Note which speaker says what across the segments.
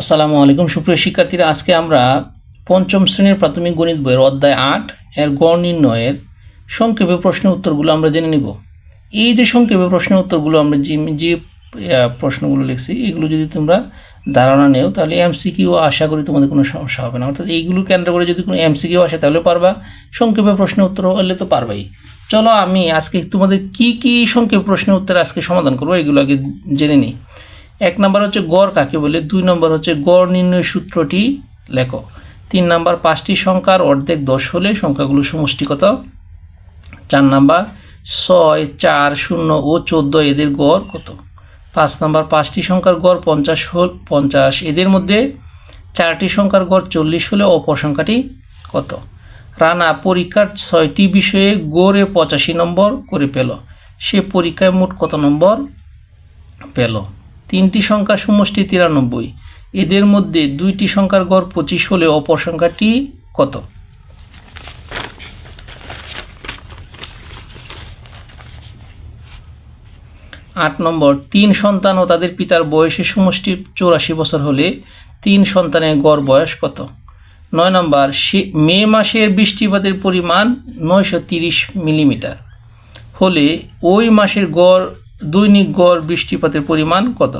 Speaker 1: আসসালামু আলাইকুম। সুপ্রিয় শিক্ষার্থীরা, আজকে আমরা পঞ্চম শ্রেণির প্রাথমিক গণিত বইয়ের অধ্যায় আট এর গড় নির্ণয়ের সংক্ষেপে প্রশ্নের উত্তরগুলো আমরা জেনে নিব। এই যে সংক্ষেপে প্রশ্নের উত্তরগুলো আমরা যে যে প্রশ্নগুলো লিখছি, এগুলো যদি তোমরা ধারণা নেও, তাহলে এমসিকিউ আশা করি তোমাদের কোনো সমস্যা হবে না। অর্থাৎ এইগুলো কেন্দ্র করে যদি কোনো এমসিকিউ আসে, তাহলে পারবা। সংক্ষেপে প্রশ্নের উত্তর হলে তো পারবাই। চলো আমি আজকে তোমাদের কি কি সংক্ষেপে প্রশ্নের উত্তর আজকে সমাধান করব, এগুলো আগে জেনে নিই। এক নম্বর হচ্ছে গড় কাকে বলে? দুই নম্বর হচ্ছে গড় নির্ণয় সূত্রটি লেখো। তিন নম্বর পাঁচটি সংখ্যার অর্ধেক দশ হলে সংখ্যাগুলো সমষ্টি কত? চার নাম্বার ছয়, চার, শূন্য ও চোদ্দ এদের গড় কত? পাঁচ নাম্বার পাঁচটি সংখ্যার গড় পঞ্চাশ হল পঞ্চাশ এদের মধ্যে চারটি সংখ্যার গড় চল্লিশ হলে অপর সংখ্যাটি কত? রানা, পরীক্ষার ছয়টি বিষয়ে গড়ে পঁচাশি নম্বর করে পেল। সে পরীক্ষায় মোট কত নম্বর পেল? তিনটি সংখ্যা সমষ্টি তিরানব্বই। এদের মধ্যে দুইটি সংখ্যার গড় পঁচিশ হলে অপর সংখ্যাটি কত? আট নম্বর, তিন সন্তান ও তাদের পিতার বয়সের সমষ্টি চৌরাশি বছর হলে তিন সন্তানের গড় বয়স কত? নয় নম্বর মে মাসের বৃষ্টিপাতের পরিমাণ নয়শো তিরিশ মিলিমিটার হলে ওই মাসের গড় দৈনিক গড় বৃষ্টিপাতের পরিমাণ কত?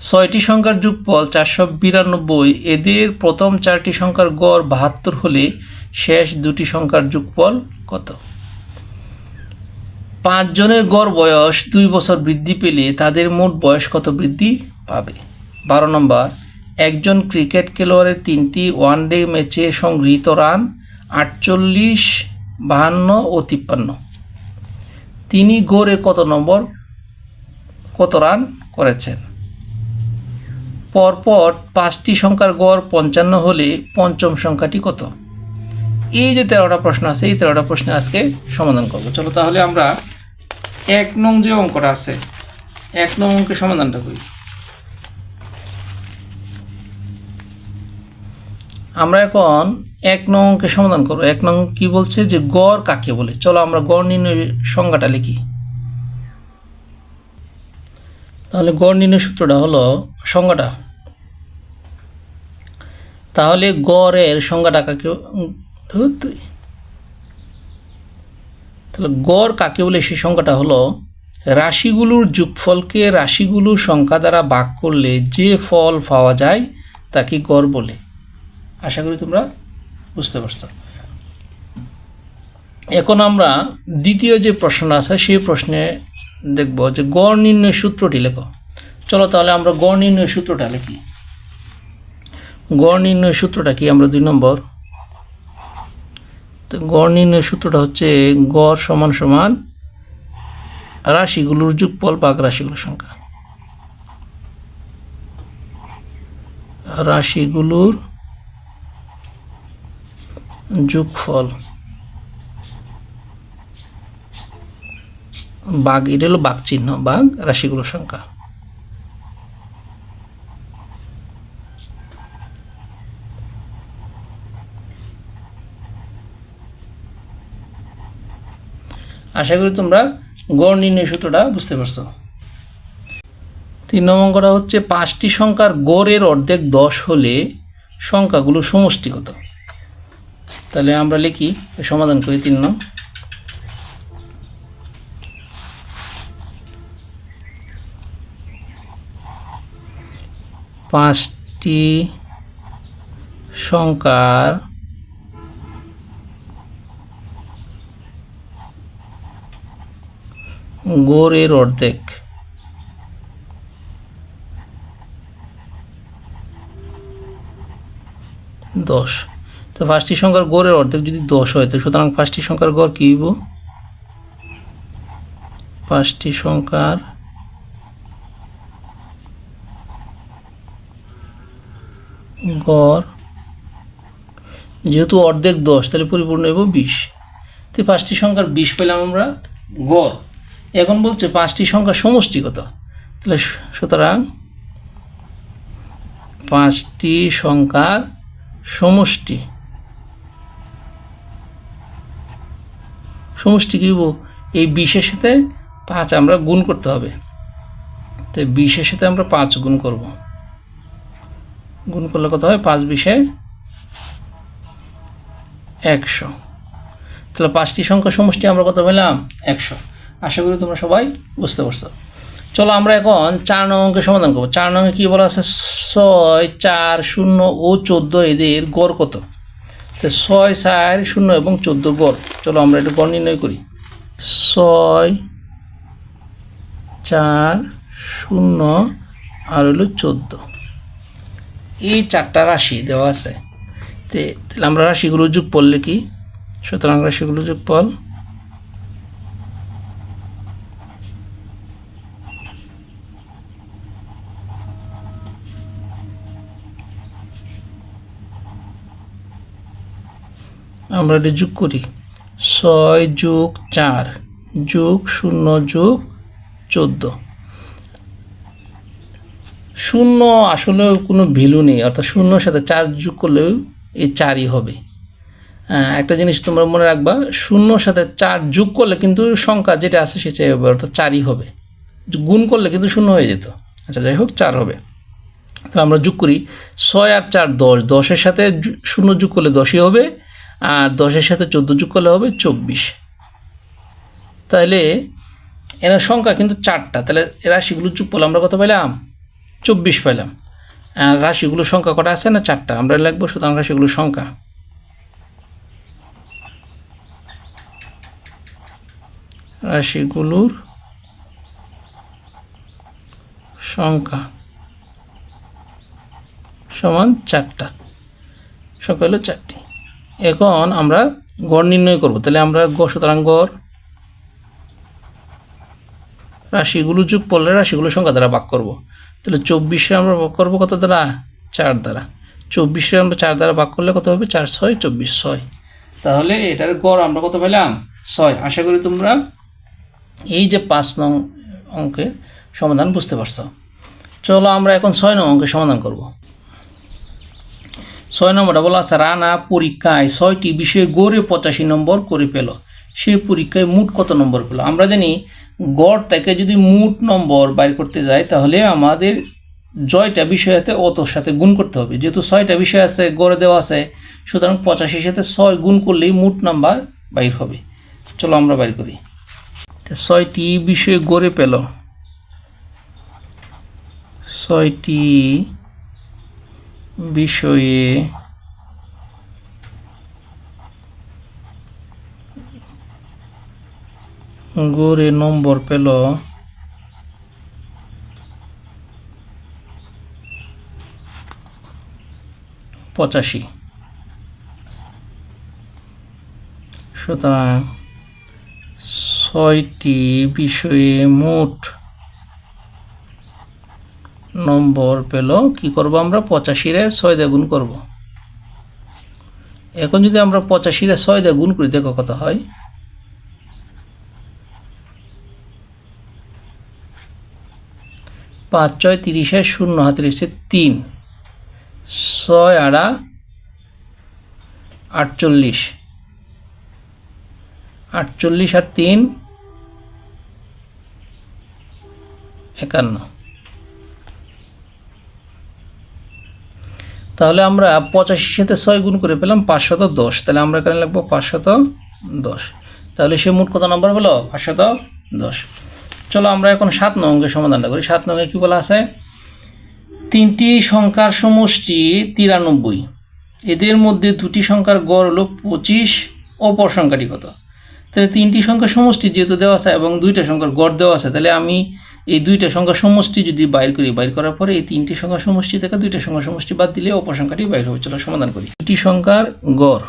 Speaker 1: ছয়টি সংখ্যার যুগফল চারশো বিরানব্বই। এদের প্রথম চারটি সংখ্যার গড় বাহাত্তর হলে শেষ দুটি সংখ্যার যুগফল কত? পাঁচজনের গড় বয়স দুই বছর বৃদ্ধি পেলে তাদের মোট বয়স কত বৃদ্ধি পাবে? বারো নম্বর, একজন ক্রিকেট খেলোয়াড়ের তিনটি ওয়ানডে ম্যাচে সংগৃহীত রান আটচল্লিশ, বাহান্ন ও তিপ্পান্ন। তিনি গড়ে কত নম্বর? কত রান করেছেন? পরপর পাঁচটি সংখ্যার গড় পঞ্চান্ন হলে পঞ্চম সংখ্যাটি কত? এই যে তেরোটা প্রশ্ন আছে, এই তেরোটা প্রশ্নের আজকে সমাধান করব। চলো তাহলে আমরা এক নং যে অঙ্কটা আছে, এক নং অঙ্কের সমাধানটা করি। আমরা এখন এক নং অঙ্কের সমাধান করো। এক নং কি বলছে যে গড় কাকে বলে? চলো আমরা গড় নির্ণয় সংজ্ঞাটা লিখি। তাহলে গড় নির্ণয় সূত্রটা হলো সংজ্ঞাটা। তাহলে গড়ের সংজ্ঞাটা কাকে তাহলে গড় কাকে বলে? সেই সংখ্যাটা হলো রাশিগুলোর যোগফলকে রাশিগুলোর সংখ্যা দ্বারা ভাগ করলে যে ফল পাওয়া যায় তাকে গড় বলে। আশা করি তোমরা বুঝতে পারছ? এখন আমরা দ্বিতীয় যে প্রশ্ন আছে, সেই প্রশ্নে দেখব যে গড় নির্ণয় সূত্রটি লেখো। চলো তাহলে আমরা গড় নির্ণয় সূত্রটা লিখি। গড় নির্ণয় সূত্রটা কি? আমরা দুই নম্বর। তো গড় নির্ণয় সূত্রটা হচ্ছে গড় সমান সমান রাশিগুলোর যুগফল বাঘ রাশিগুলোর সংখ্যা। রাশিগুলোর যোগফল বাঘ, এটা হলো বাঘ চিহ্ন, বাঘ, রাশিগুলোর সংখ্যা। আশা করি তোমরা গড় নির্ণয় সূত্রটা বুঝতে পারছ। তিন নম্বর হচ্ছে, পাঁচটি সংখ্যার গড়ের অর্ধেক দশ হলে সংখ্যাগুলো সমষ্টিগত। তাহলে আমরা লিখি সমাধান করি তিন নং। পাঁচটি সংখ্যার গড়ের অর্ধেক। দশ। তো পাঁচটি সংখ্যার গড়ের অর্ধেক যদি দশ হয়, তো সুতরাং পাঁচটি সংখ্যার গড় কী হইব? পাঁচটি সংখ্যার গড় যেহেতু অর্ধেক দশ, তাহলে পরিপূর্ণ হইব বিশ। তো পাঁচটি সংখ্যার বিশ পেলাম আমরা গড়। এখন বলছে পাঁচটি সংখ্যা সমষ্টি কত? তাহলে সুতরাং পাঁচটি সংখ্যার সমষ্টি। সমষ্টি কি হইব? এই বিশের সাথে পাঁচ আমরা গুণ করতে হবে। তো বিশের সাথে আমরা পাঁচ গুণ করব। গুণ করলে কত হয়? পাঁচ বিশে একশো। তাহলে পাঁচটি সংখ্যা সমষ্টি আমরা কত পেলাম? একশো। আশা করি তোমরা সবাই বুঝতে পারছ। চলো আমরা এখন চার নং অঙ্কের সমাধান করব। চার নঙ্গে কী বলা আছে? ছয়, চার, শূন্য ও চোদ্দ এদের গড় কত? তো ছয়, চার, শূন্য এবং চোদ্দ গড় চলো আমরা একটু গড় নির্ণয় করি। ছয়, চার, শূন্য আর হলো চোদ্দ। এই চারটা রাশি দেওয়া আছে। তাহলে আমরা রাশিগুলো যোগ পড়লে কি সুতরাং রাশিগুলো যোগ পল আমরা এটা যোগ করি। ছয় যোগ চার, যোগ শূন্য, যোগ চোদ্দ। শূন্য আসলে কোনো ভ্যালু নেই, অর্থাৎ শূন্যর সাথে চার যোগ করলেও এই চারই হবে। একটা জিনিস তোমরা মনে রাখবা, শূন্যর সাথে চার যোগ করলে কিন্তু সংখ্যা যেটা আছে সেটাই হবে, অর্থাৎ চারই হবে। গুণ করলে কিন্তু শূন্য হয়ে যেত। আচ্ছা যাই হোক, চার হবে। তাহলে আমরা যোগ করি, ছয় আর চার দশ। দশের সাথে শূন্য যোগ করলে দশই হবে আর দশের সাথে চোদ্দ যোগ করলে হবে চব্বিশ। তাহলে এনার সংখ্যা কিন্তু চারটা। তাহলে রাশিগুলো যোগ করলে আমরা কত পেলাম চব্বিশ আর রাশিগুলোর সংখ্যা কটা আছে না চারটা? আমরা লিখব সুতরাং রাশিগুলোর সংখ্যা। রাশিগুলোর সংখ্যা সমান চারটা। সংখ্যা হলো চারটি। এখন আমরা গড় নির্ণয় করব। তাহলে আমরা সুতরাং গড় রাশিগুলো যোগ করলে রাশিগুলো সংখ্যা দ্বারা ভাগ করব। তাহলে চব্বিশে আমরা ভাগ করব কত দ্বারা? চার দ্বারা। চব্বিশে আমরা চার দ্বারা ভাগ করলে কত হবে? চার, ছয়, চব্বিশ, ছয়। তাহলে এটার গড় আমরা কত পেলাম? ছয়। আশা করি তোমরা এই যে পাঁচ নং অঙ্কের সমাধান বুঝতে পারছ। চলো আমরা এখন ছয় নং অঙ্কের সমাধান করব। ছয় নম্বরটা বলা আছে, রানা পরীক্ষায় ছয়টি বিষয়ে গড়ে পঁচাশি নম্বর করে পেল সে পরীক্ষায় মোট কত নম্বর পেল? আমরা জানি গড় থেকে যদি মোট নম্বর বাইর করতে যাই, তাহলে আমাদের জয়টা বিষয়তে অতর সাথে গুণ করতে হবে। যেহেতু ছয়টা বিষয় আছে, গড়ে দেওয়া আছে, সুতরাং পঁচাশির সাথে ছয় গুণ করলেই মোট নাম্বার বাইর হবে। চলো আমরা বাইর করি। ছয়টি বিষয় গড়ে পেল। ছয়টি বিষয়ে গড়ে নম্বর পেল পঁচাশি। সুতরাং ছয়টি বিষয়ে মোট নম্বর পেল, কি করব আমরা? পঁচাশিরে ছয় দিয়ে গুণ করব। এখন যদি আমরা পঁচাশিরে ছয় দিয়ে গুণ করি, দেখো কত হয়। পাঁচ ছয় তিরিশে শূন্য, হাতিরিশে তিন। ছয় আড়া আটচল্লিশ। আটচল্লিশ আর তিন, একান্ন। তাহলে আমরা পঁচাশির সাথে ছয় গুণ করে পেলাম পাঁচশত দশ। তাহলে আমরা এখানে লিখব পাঁচশত দশ। তাহলে সে মোট কত নম্বর হলো? পাঁচশত দশ। চলো আমরা এখন সাত নং অঙ্কের সমাধানটা করি। সাত নঙ্গে কী বলা আছে? তিনটি সংখ্যার সমষ্টি তিরানব্বই। এদের মধ্যে দুটি সংখ্যার গড় হলো পঁচিশ, অপর সংখ্যাটি কত? তাহলে তিনটি সংখ্যার সমষ্টি যেহেতু দেওয়া আছে এবং দুইটা সংখ্যার গড় দেওয়া আছে, তাহলে আমি এই দুইটা সংখ্যা সমষ্টি যদি বাইর করি, বাইর করার পরে এই তিনটি সংখ্যা সমষ্টি থেকে দুইটা সংখ্যা সমষ্টি বাদ দিলে অপসংখ্যাটি বাইর হবে চলো সমাধান করি। দুটি সংখ্যার গড়।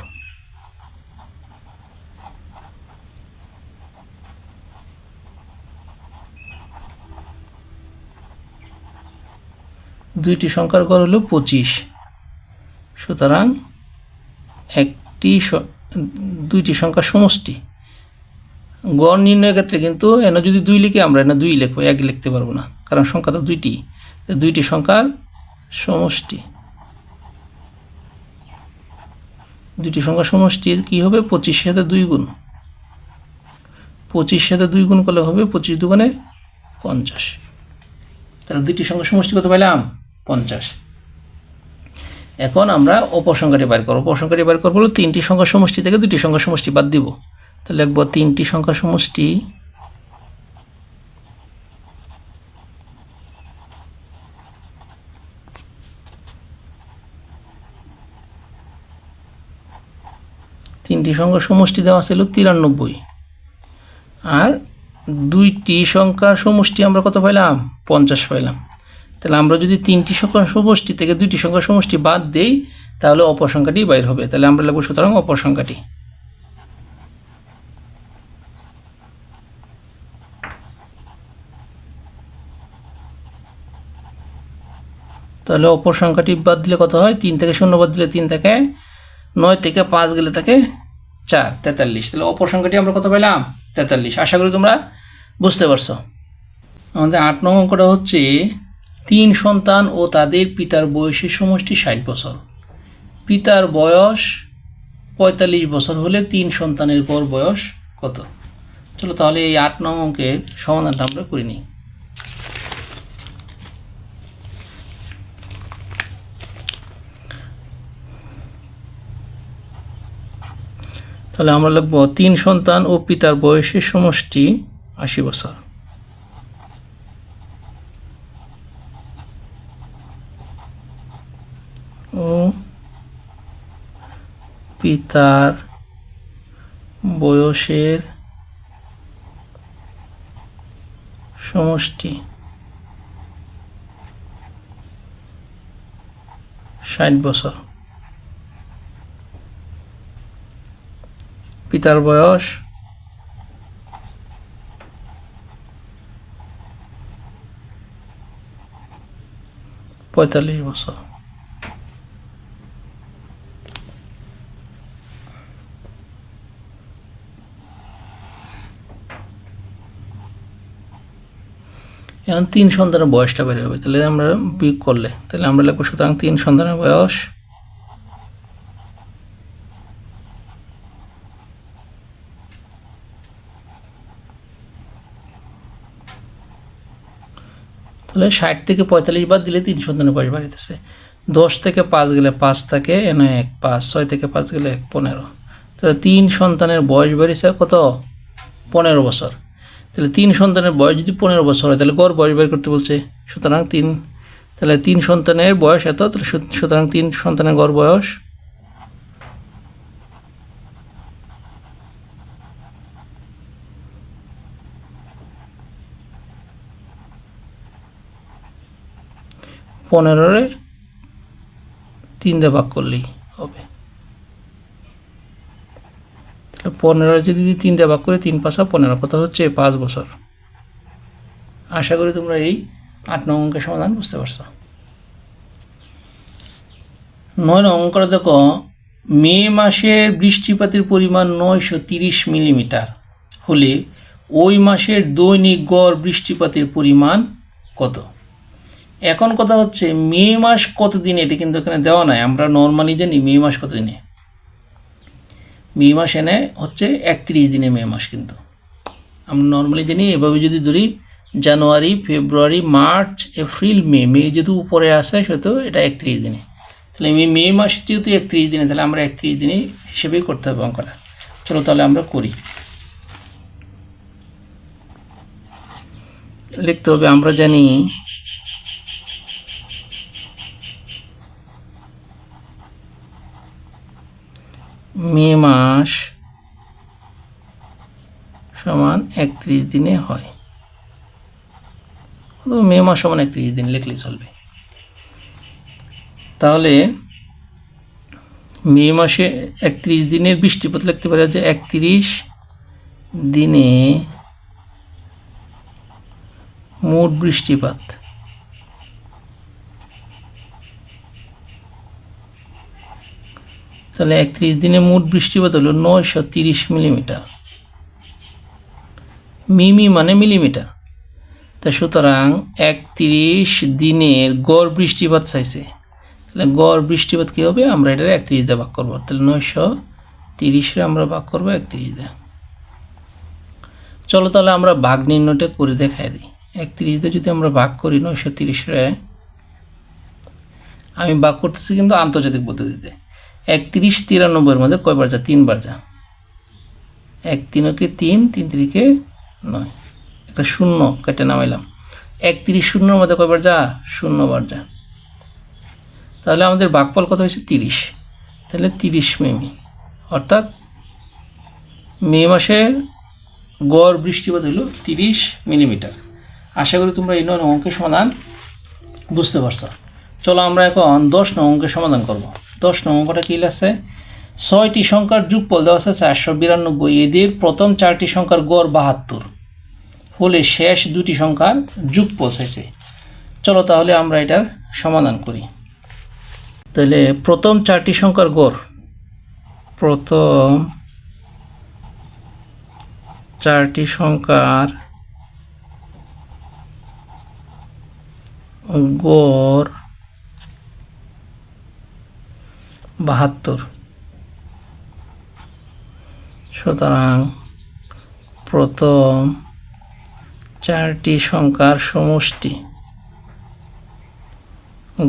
Speaker 1: দুইটি সংখ্যার গড় হলো পঁচিশ। সুতরাং একটি দুইটি সংখ্যার সমষ্টি। গড় নির্ণয়ের ক্ষেত্রে কিন্তু এনে যদি দুই লিখে আমরা এনে দুই লিখব, এক লিখতে পারব না। কারণ সংখ্যা তো দুইটি। দুইটি সংখ্যার সমষ্টি। দুইটি সংখ্যা সমষ্টি কি হবে? পঁচিশের সাথে দুই গুণ। পঁচিশের সাথে দুই গুণ করলে হবে পঁচিশ দুগুণে পঞ্চাশ। তাহলে দুইটি সংখ্যা সমষ্টি কত পেলাম পঞ্চাশ। এখন আমরা অপসংখ্যাটি বের করব। অপসংখ্যাটি বের করব তিনটি সংখ্যা সমষ্টি থেকে দুটি সংখ্যা সমষ্টি বাদ দিব। লিখব তিনটি সংখ্যা সমষ্টি। তিনটি সংখ্যা সমষ্টি দেওয়া ছিল তিরানব্বই। আর দুইটি সংখ্যা সমষ্টি আমরা কত পাইলাম? পঞ্চাশ পাইলাম। তাহলে আমরা যদি তিনটি সংখ্যা সমষ্টি থেকে দুইটি সংখ্যা সমষ্টি বাদ দেই, তাহলে অপসংখ্যাটি বাইর হবে। তাহলে আমরা লিখব সুতরাং অপসংখ্যাটি তাহলে অপর সংখ্যাটি বাদ দিলে কত হয়? তিন থেকে শূন্য বাদ দিলে তিন থেকে, নয় থেকে পাঁচ গেলে থাকে চার, তেতাল্লিশ। তাহলে অপর সংখ্যাটি আমরা কত পেলাম তেতাল্লিশ। আশা করি তোমরা বুঝতে পারছ। আমাদের আট নং অঙ্কটা হচ্ছে তিন সন্তান ও তাদের পিতার বয়সের সমষ্টি ষাট বছর। পিতার বয়স পঁয়তাল্লিশ বছর হলে তিন সন্তানের গড় বয়স কত? চলো তাহলে এই আট নং অঙ্কের সমাধানটা আমরা করে নিই। তাহলে আমরা লিখব তিন সন্তান ও পিতার বয়সের সমষ্টি আশি বছর। ও পিতার বয়সের সমষ্টি ষাট বছর। পিতার বয়স? পঁয়তাল্লিশ বছর। এখন তিন সন্তানের বয়সটা বেড়ে হবে, তাহলে আমরা বিয়োগ করলে। তাহলে আমরা লিখব সুতরাং তিন সন্তানের বয়স তাহলে ষাট থেকে পঁয়তাল্লিশ বাদ দিলে তিন সন্তানের বয়স বাড়িতেছে। দশ থেকে পাঁচ গেলে পাঁচ থাকে, এনে এক, পাঁচ, ছয় থেকে পাঁচ গেলে এক, পনেরো। তাহলে তিন সন্তানের বয়স বেড়েছে কত? পনেরো বছর। তাহলে তিন সন্তানের বয়স যদি পনেরো বছর হয়, তাহলে গড় বয়স বের করতে বলছে। সুতরাং তিন, তাহলে তিন সন্তানের বয়স এত, তাহলে সুতরাং তিন সন্তানের গড় বয়স পনেরোরে তিন দিয়ে ভাগ করলেই হবে। তাহলে পনেরো যদি তিন দিয়ে ভাগ করে তিন পাঁচা পনেরো, কত হচ্ছে? পাঁচ বছর। আশা করি তোমরা এই আট নং অঙ্কের সমাধান বুঝতে পারছ। নয় নং অঙ্কটা দেখো, মে মাসের বৃষ্টিপাতের পরিমাণ নয়শো তিরিশ মিলিমিটার। হলে ওই মাসের দৈনিক গড় বৃষ্টিপাতের পরিমাণ কত? এখন কথা হচ্ছে, মে মাস কত দিনে এটা কিন্তু এখানে দেওয়া নাই। আমরা নর্মালি জানি মে মাস কত দিনে মে মাস এনে হচ্ছে একত্রিশ দিনে মে মাস কিন্তু। আমরা নর্মালি জানি, এভাবে যদি ধরি, জানুয়ারি, ফেব্রুয়ারি, মার্চ, এপ্রিল, মে মে যেহেতু উপরে আসে সেহেতু এটা একত্রিশ দিনে। তাহলে মে মে মাস যেহেতু একত্রিশ দিনে, তাহলে আমরা একত্রিশ দিনে হিসেবেই করতে হবে অঙ্কটা। চলো তাহলে আমরা করি। লিখতে হবে, আমরা জানি মে মাস সমান একত্রিশ দিনে হয়। অথবা মে মাস সমান একত্রিশ দিন লিখলেই চলবে। তাহলে মে মাসে একত্রিশ দিনের বৃষ্টিপাত লিখতে পারে যে একত্রিশ দিনে মোট বৃষ্টিপাত। তাহলে একত্রিশ দিনে মোট বৃষ্টিপাত হলো নয়শো তিরিশ মিলিমিটার। মিমি মানে মিলিমিটার। তা সুতরাং একত্রিশ দিনের গড় বৃষ্টিপাত চাইছে। তাহলে গড় বৃষ্টিপাত কী হবে? আমরা এটা একত্রিশ দিয়ে ভাগ করব। তাহলে নয়শো তিরিশে আমরা ভাগ করব একত্রিশ দিয়ে। চলো তাহলে আমরা ভাগ নির্ণয়টা করে দেখাই দিই। একত্রিশ দিয়ে যদি আমরা ভাগ করি নয়শো তিরিশে আমি বাক করতেছি কিন্তু আন্তর্জাতিক পদ্ধতিতে। একত্রিশ তিরানব্বইয়ের মধ্যে কয়বার যা তিনবার যা এক তিনকে তিন তিন তিরিকে নয়। একটা শূন্য কেটে নামাইলাম। একত্রিশ শূন্যর মধ্যে কয়বার যা শূন্যবার যা তাহলে আমাদের বাকফল কত হয়েছে? তিরিশ। তাহলে তিরিশ মিমি। অর্থাৎ মে মাসের গড় বৃষ্টিপাত হলো তিরিশ মিলিমিটার। আশা করি তোমরা এই নয় অঙ্কের সমাধান বুঝতে পারছ। চলো আমরা এখন দশ নং অঙ্কের সমাধান করব। দশ নং অঙ্কটা কী আছে ছয়টি সংখ্যার যুগফল দেওয়া আছে চারশো বিরানব্বই। এদের প্রথম চারটি সংখ্যার গড় বাহাত্তর। ফলে শেষ দুটি সংখ্যার যুগফল চাইছে। চলো তাহলে আমরা এটার সমাধান করি। তাহলে প্রথম চারটি সংখ্যার গড়। প্রথম চারটি সংখ্যার গড় বাহাত্তর। সুতরাং প্রথম চারটি সংখ্যার সমষ্টি।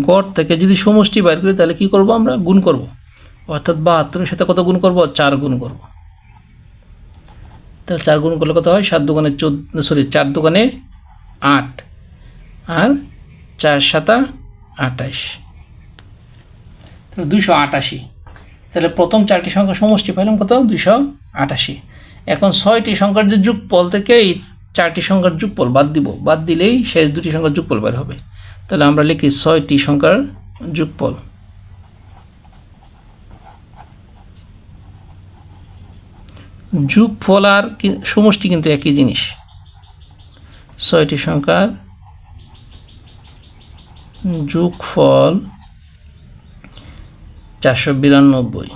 Speaker 1: গড় থেকে যদি সমষ্টি বাইর করি, তাহলে কি করব আমরা? গুণ করব। অর্থাৎ বাহাত্তরের সাথে কত গুণ করব? চার গুণ করব। তাহলে চার গুণ করলে কত হয়? সাত দোকানে চোদ্দ, সরি, চার দোকানে আট। আর চার সাতা আটাইশ তাহলে দুশো আটাশি। তাহলে প্রথম চারটি সংখ্যা সমষ্টি পাইলাম কত? দুইশো আটাশি। এখন ছয়টি সংখ্যার যে যুগফল থেকে এই চারটি সংখ্যার যুগফল বাদ দিব। বাদ দিলেই শেষ দুটি সংখ্যার যুগফল বের হবে। তাহলে আমরা লিখি ছয়টি সংখ্যার যুগফল। যুগফল আর সমষ্টি কিন্তু একই জিনিস। ছয়টি সংখ্যার যুগফল চারশো বিরানব্বই।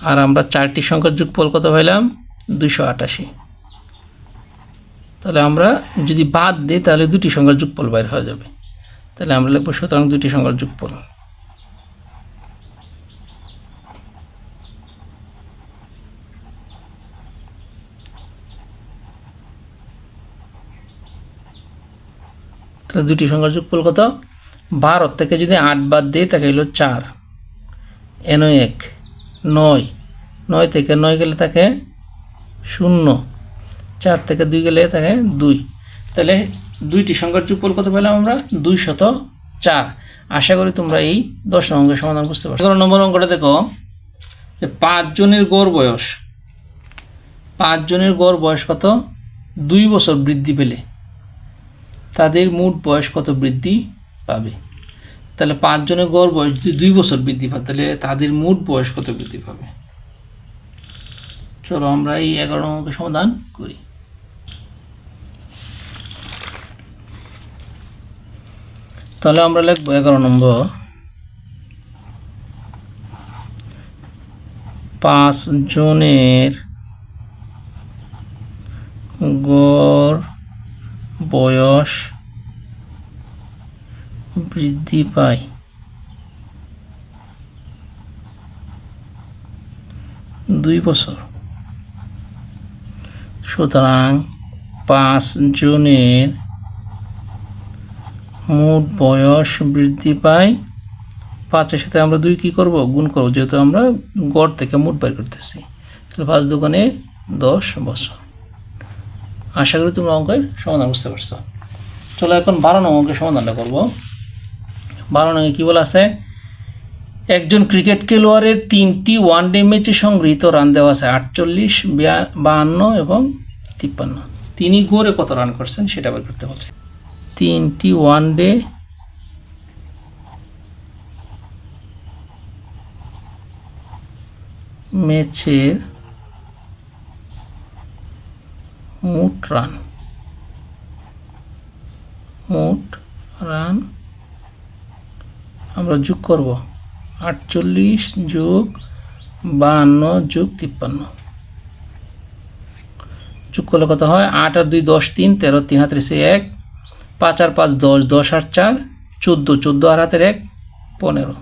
Speaker 1: আর আমরা চারটি সংখ্যার যুগফল কত পাইলাম? দুশো আটাশি। তাহলে আমরা যদি বাদ দিই, তাহলে দুটি সংখ্যার যুগফল বাইর হয়ে যাবে। তাহলে আমরা লিখব সুতরাং দুটি সংখ্যার যুগফল। তাহলে দুটি সংখ্যার যুগফল কত? বারো থেকে যদি আট বাদ দিই, তাকে হলো চার। এনো এক। নয়। নয় থেকে নয় গেলে থাকে শূন্য। চার থেকে দুই গেলে থাকে দুই। তাহলে দুইটি সংখ্যার যুগফল কত পেলাম আমরা? দুই শত চার। আশা করি তোমরা এই দশ অঙ্কের সমাধান বুঝতে পারছ। এগারো নম্বর অঙ্কটা দেখো। যে পাঁচজনের গড় বয়স। পাঁচজনের গড় বয়স কত? দুই বছর বৃদ্ধি পেলে। তাদের মোট বয়স কত বৃদ্ধি? পাবে। তাহলে পাঁচজনের গড় বয়স যদি দুই বছর বৃদ্ধি পায়, তাহলে তাদের মোট বয়স কত বৃদ্ধি পাবে? চলো আমরা এই এগারো নম্বরকে সমাধান করি। তাহলে আমরা লিখব এগারো নম্বর। পাঁচ জনের গড় বয়স বৃদ্ধি পায়। দুই বছর। সুতরাং পাঁচ জনের মোট বয়স বৃদ্ধি পায়। পাঁচের সাথে আমরা দুই কী করব? গুণ করব, যেহেতু আমরা গড় থেকে মোট বের করতেছি। তাহলে পাঁচ দোকানে দশ বছর। আশা করি তোমরা অঙ্কের সমাধান বুঝতে পারছ। চলো এখন বারো নং অঙ্কের সমাধানটা করব। বারো নঙ্গে কী বলা আছে? একজন ক্রিকেট খেলোয়াড়ের তিনটি ওয়ানডে ম্যাচে সংগৃহীত, রান দেওয়া আছে আটচল্লিশ বাহান্ন এবং তিপ্পান্ন। তিনি গড়ে কত রান করছেন সেটা বের করতে বলছে। তিনটি ওয়ানডে ম্যাচের মোট রান মোট রান আমরা যোগ করব। আটচল্লিশ যোগ বাহান্ন যোগ তিপ্পান্ন। যোগ করলে কত হয়? আট আর দুই দশ তিন, তেরো তিন হাতের সে এক। পাঁচ আর পাঁচ দশ দশ আর চার, চোদ্দ চোদ্দ আর হাতের এক, পনেরো।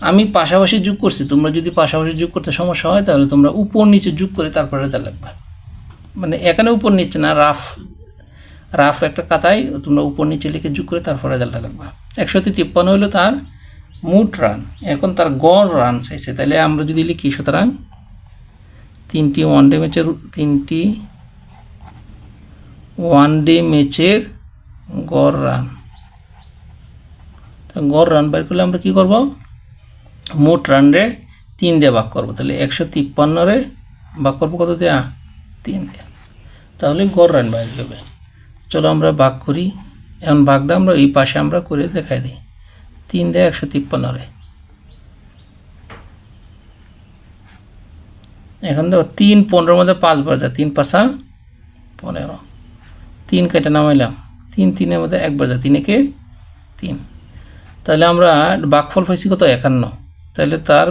Speaker 1: আমি পাশাপাশি যোগ করছি, তোমরা যদি পাশাপাশি যোগ করতে সমস্যা হয়, তাহলে তোমরা উপর নিচে যোগ করে তারপরে রেজাল্ট লাগবে মানে এখানে উপর নিচে না রাফ রাফ একটা কাতায় তোমরা উপর নিচে লিখে যোগ করে তারপরে রেজাল্টটা লাগবে একশো তিপ্পান্ন হলো তার মোট রান। এখন তার গড় রান চাইছে। তাহলে আমরা যদি লিখি, সুতরাং তিনটি ওয়ান ডে ম্যাচের তিনটি ওয়ান ডে ম্যাচের গড় রান। তা গড় রান বের করলে আমরা কী করব? মোট রান রে তিন দিয়ে ভাগ করব। তাহলে একশো তিপ্পান্নরে ভাগ করব কত দেয়া? তিন দিয়ে। তাহলে গড় রান বাইর হবে চলো আমরা ভাগ করি। এখন ভাগটা আমরা এই পাশে আমরা করে দেখাই দিই। তিন দেয় একশো তিপ্পান্ন তিপ্পান্নরে। এখন দেখো, তিন পনেরোর মধ্যে পাঁচবার যায়। তিন পাঁচা পনেরো। তিন কেটে নামাইলাম। তিন তিনের মধ্যে একবার যায়। তিন একে তিন। তাহলে আমরা বাকফল পাইছি কত? একান্ন। তাহলে তার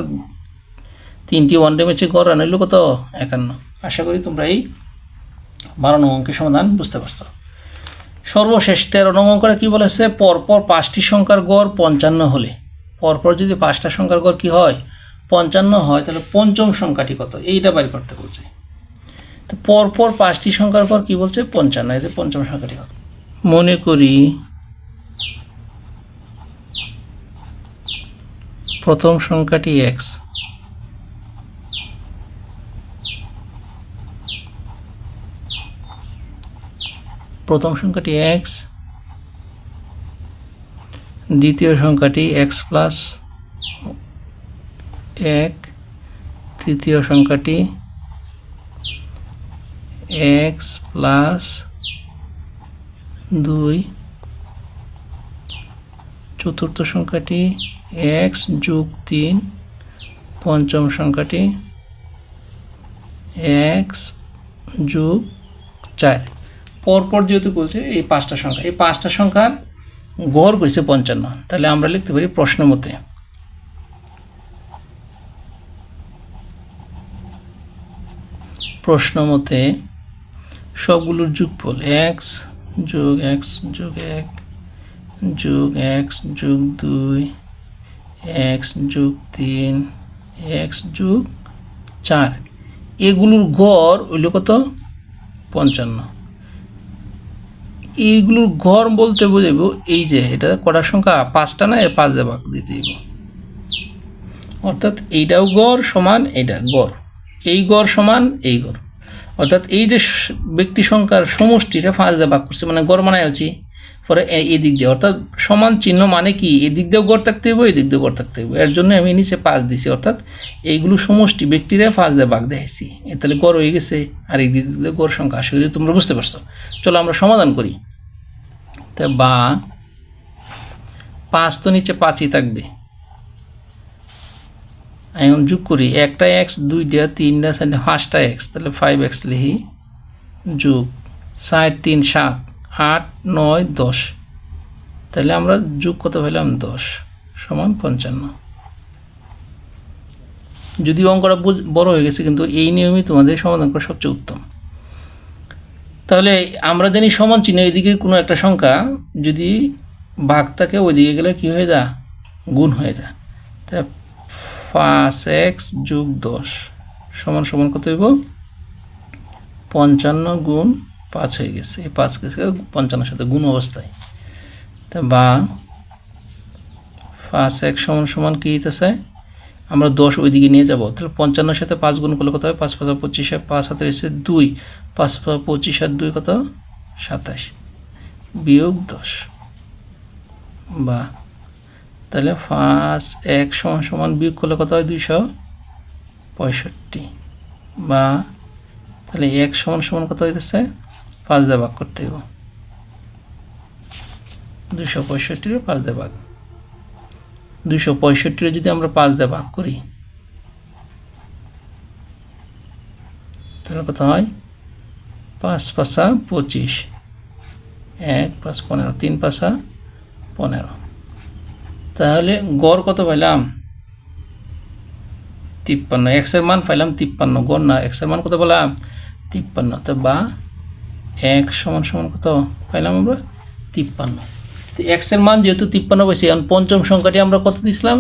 Speaker 1: তিনটি ওয়ান ডে ম্যাচে গড় রান হইল কত? একান্ন। আশা করি তোমরা এই বারো অঙ্কের সমাধান বুঝতে পারছ। সর্বশেষ তেরো নং অঙ্কটা কী বলেছে? পরপর পাঁচটি সংখ্যার গড় পঞ্চান্ন হলে। পরপর যদি পাঁচটা সংখ্যার গড় কী হয়? পঞ্চান্ন হয়, তাহলে পঞ্চম সংখ্যাটি কত? এইটা বাইর করতে বলছে। তো পরপর পাঁচটি সংখ্যার গড় কী বলছে? পঞ্চান্ন। এতে পঞ্চম সংখ্যাটি কত মনে করি প্রথম সংখ্যাটি এক্স প্রথম সংখ্যাটি এক্স দ্বিতীয় সংখ্যাটি এক্স প্লাস এক, তৃতীয় সংখ্যাটি এক্স প্লাস দুই, চতুর্থ সংখ্যাটি এক্স যোগ তিন, পঞ্চম সংখ্যাটি এক্স যোগ চার। পরপর যেহেতু বলছে, এই পাঁচটা সংখ্যা। এই পাঁচটা সংখ্যার গড় কইছে পঞ্চান্ন। তাহলে আমরা লিখতে পারি প্রশ্ন মতে। প্রশ্ন মতে সবগুলোর যুগফল এক্স যোগ এক্স যোগ এক যোগ এক্স যোগ দুই এক্স যোগ তিন এক্স যোগ চার। এগুলোর গড় হইল কত? পঞ্চান্ন। এইগুলোর ঘর বলতে বোঝাবো এই যে এটা কটার সংখ্যা? পাঁচটা না এর পাঁচ দিয়ে ভাগ দিতে অর্থাৎ এইটাও গড় সমান এইটা গড় এই গড় সমান এই গড় অর্থাৎ এই যে ব্যক্তি সংখ্যার সমষ্টিটা পাঁচ দিয়ে ভাগ করছে মানে গড় মানে আছি পরে এ- এই দিক দিয়ে। অর্থাৎ সমান চিহ্ন মানে কি? এদিক দিয়েও গড় থাকতে হইব, এই দিক দিয়েও গড় থাকতে হইব। এর জন্য আমি নিচে পাঁচ দিছি। অর্থাৎ এইগুলো সমষ্টি ব্যক্তিরা পাঁচ দিয়ে ভাগ এ তাহলে গড় হয়ে গেছে, আর এই দিক দিয়ে গড় সংখ্যা। আশা করি তোমরা বুঝতে পারছ। চলো আমরা সমাধান করি। তা বা, পাঁচ তো নিচে পাঁচই থাকবে। এখন যোগ করি, একটা এক্স, দুইটা, তিনটা, চারটা, পাঁচটা এক্স, তাহলে ফাইভ এক্স লিখি, যোগ ষাট, তিন, সাত, আট, নয়, দশ। তাহলে আমরা যোগ কত পেলাম দশ, সমান পঞ্চান্ন। যদি অঙ্কটা বড় হয়ে গেছে, কিন্তু এই নিয়মই তোমাদের সমাধান করা সবচেয়ে উত্তম। তাহলে আমরা জানি সমান চিহ্ন এদিকে কোনো একটা সংখ্যা যদি ভাগ থাকে, ওইদিকে গেলে কী হয়ে যা গুণ হয়ে যা তা পাঁচ এক্স যোগ দশ সমান সমান কত হইব? পঞ্চান্ন গুণ পাঁচ হয়ে গেছে। এই পাঁচ গেছে পঞ্চান্নের সাথে গুণ অবস্থায়। তা বা পাঁচ এক সমান সমান কী হইতেছে? আমরা দশ ওইদিকে নিয়ে যাব। তাহলে পঞ্চান্নের সাথে পাঁচ গুণ করলে কত হয়? পাঁচ পাঁচ পঁচিশ পাঁচ হাতে এসে দুই। পাঁচ পাঁচ পঁচিশ আর দুই কত? সাতাশ। বিয়োগ দশ। বা। তাহলে পাঁচ এক সমান সমান বিয়োগ করলে কত হয়? দুইশো পঁয়ষট্টি। বা। তাহলে এক সমান সমান কত হইতেছে? পাঁচ দিয়ে করতে হইব। দুশো পঁয়ষট্টির পাঁচ দিয়ে দুইশো পঁয়ষট্টির যদি আমরা পাঁচ দিয়ে ভাগ করি, তাহলে কত হয়? পাঁচ পাঁচা পঁচিশ। এক পাঁচ পনেরো, তিন পাঁচা পনেরো। তাহলে গড় কত পাইলাম? তিপ্পান্ন। এক্সের মান পাইলাম তিপ্পান্ন, গড় না, এক্সের মান কত পেলাম তিপ্পান্ন। তো বা এক সমান সমান কত পাইলাম আমরা? তিপ্পান্ন। তো এক্সের মান যেহেতু তিপ্পান্ন পাইছি, এখন পঞ্চম সংখ্যাটি আমরা কত দিয়েছিলাম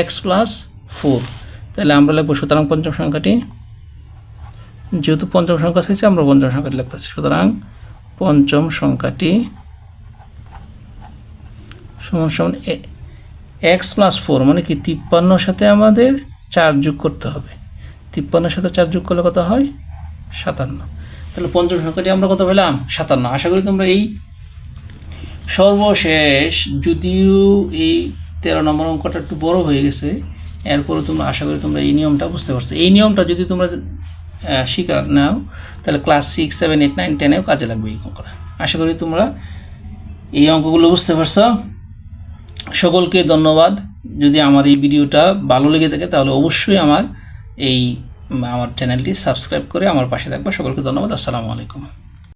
Speaker 1: এক্স প্লাস ফোর তাহলে আমরা লিখব, সুতরাং পঞ্চম সংখ্যাটি, যেহেতু পঞ্চম সংখ্যা চাইছে, আমরা পঞ্চম সংখ্যাটি লিখতেছি সুতরাং পঞ্চম সংখ্যাটি সমান সমান এক্স প্লাস ফোর মানে কি তিপ্পান্নর সাথে আমাদের চার যোগ করতে হবে। তিপ্পান্নর সাথে চার যোগ করলে কত হয়? সাতান্ন। তাহলে পঞ্চম সংখ্যাটি আমরা কত পেলাম? সাতান্ন। আশা করি তোমরা এই সর্বশেষ, যদিও এই তেরো নম্বর অঙ্কটা একটু বড় হয়ে গেছে, এরপরে তোমরা আশা করি তোমরা এই নিয়মটা বুঝতে পারছ। এই নিয়মটা যদি তোমরা শিকার নাও, তাহলে class six seven eight nine টেনেও কাজে লাগবে এই অঙ্কটা। আশা করি তোমরা এই অঙ্কগুলো বুঝতে পারছ। সকলকে ধন্যবাদ। যদি আমার এই ভিডিওটা ভালো লেগে থাকে, তাহলে অবশ্যই আমার এই, আমার চ্যানেলটি সাবস্ক্রাইব করে আমার পাশে থাকবে। সকলকে ধন্যবাদ। আসসালামু আলাইকুম।